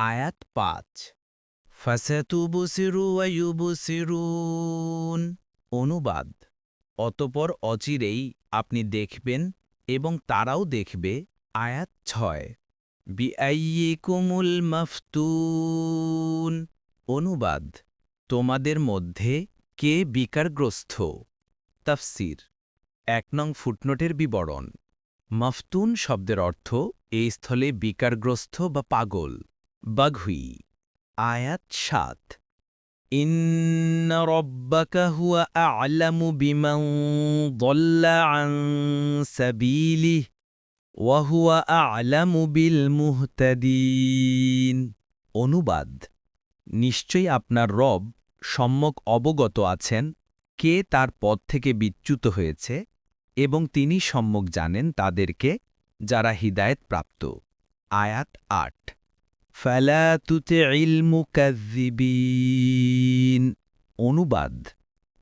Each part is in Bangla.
আয়াত পাঁচ। ফাসাতুবসিরু ওয়ায়ুবসিরুন। অনুবাদ। অতপর অচিরেই আপনি দেখবেন এবং তারাও দেখবে আয়াত ছয়। বিআইয়িকুমুল মাফতুন। অনুবাদ। তোমাদের মধ্যে কে বিকারগ্রস্ত? তাফসির। এক নং ফুটনোটের বিবরণ। মফতুন শব্দের অর্থ এই স্থলে বিকারগ্রস্ত বা পাগল। বাঘুই, আয়াত সাত। অনুবাদ, নিশ্চয়ই আপনার রব সম্যক অবগত আছেন, কে তার পথ থেকে বিচ্যুত হয়েছে এবং তিনি সম্যক জানেন তাদেরকে যারা হিদায়েত প্রাপ্ত। আয়াত আট। ফালা তুতি'ল মুকাজ্জিবিন অনুবাদ।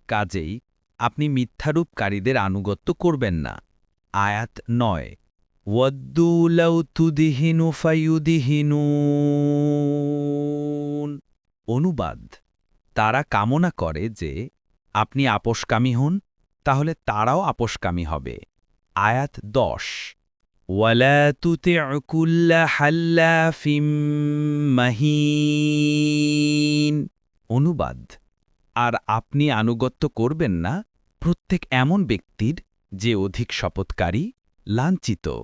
কাজেই আপনি মিথ্যারূপকারীদের আনুগত্য করবেন না। আয়াত নয়। ওয়াদ্দু লাউ তুদিহিনু অনুবাদ। তারা কামনা করে যে আপনি আপোষকামী হন, তাহলে তারাও আপোষকামী হবে। আয়াত দশ। ওয়ালা تطع كل حلاف مهين। অনুবাদ। আর আপনি আনুগত্য করবেন না প্রত্যেক এমন ব্যক্তির যে অধিক শপথকারী, লাঞ্ছিত।